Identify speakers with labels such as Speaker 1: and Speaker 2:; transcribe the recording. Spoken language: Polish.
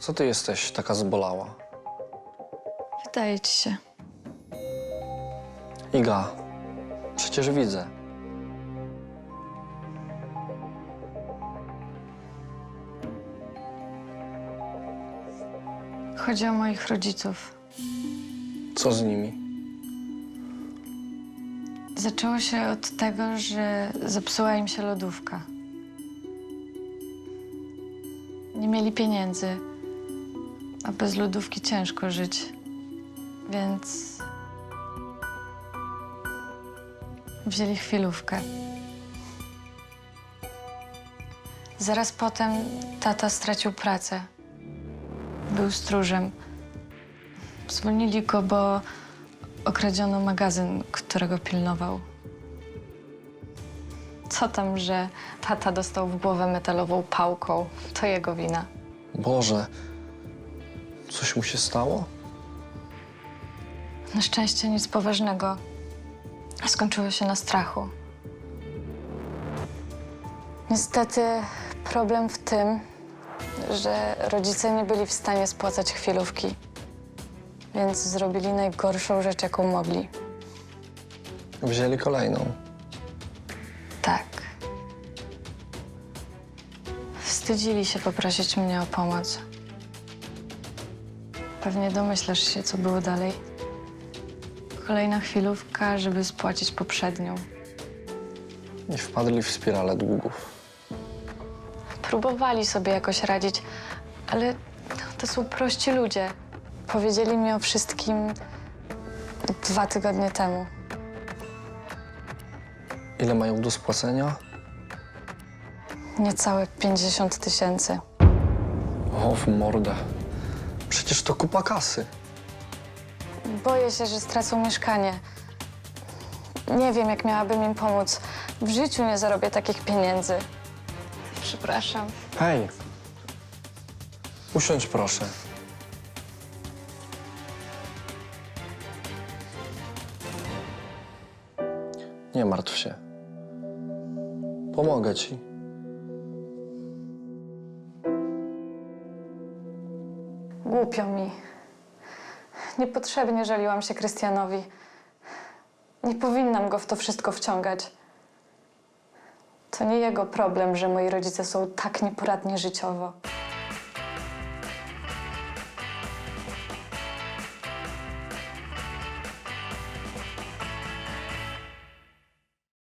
Speaker 1: Co ty jesteś taka zbolała?
Speaker 2: Wydaje ci się.
Speaker 1: Iga, przecież widzę.
Speaker 2: Chodzi o moich rodziców.
Speaker 1: Co z nimi?
Speaker 2: Zaczęło się od tego, że zepsuła im się lodówka. Nie mieli pieniędzy, a bez lodówki ciężko żyć. Więc wzięli chwilówkę. Zaraz potem tata stracił pracę. Był stróżem. Zwolnili go, bo okradziono magazyn, którego pilnował. Co tam, że tata dostał w głowę metalową pałką? To jego wina.
Speaker 1: Boże, coś mu się stało?
Speaker 2: Na szczęście nic poważnego. Skończyło się na strachu. Niestety problem w tym, że rodzice nie byli w stanie spłacać chwilówki. Więc zrobili najgorszą rzecz, jaką mogli.
Speaker 1: Wzięli kolejną.
Speaker 2: Tak. Wstydzili się poprosić mnie o pomoc. Pewnie domyślasz się, co było dalej. Kolejna chwilówka, żeby spłacić poprzednią.
Speaker 1: I wpadli w spiralę długów.
Speaker 2: Próbowali sobie jakoś radzić, ale to są prości ludzie. Powiedzieli mi o wszystkim dwa tygodnie temu.
Speaker 1: Ile mają do spłacenia?
Speaker 2: Niecałe 50 tysięcy.
Speaker 1: O, w mordę. Przecież to kupa kasy.
Speaker 2: Boję się, że stracą mieszkanie. Nie wiem, jak miałabym im pomóc. W życiu nie zarobię takich pieniędzy. Przepraszam.
Speaker 1: Hej! Usiądź proszę. Nie martw się. Pomogę ci.
Speaker 2: Głupio mi. Niepotrzebnie żaliłam się Krystianowi. Nie powinnam go w to wszystko wciągać. To nie jego problem, że moi rodzice są tak nieporadni życiowo.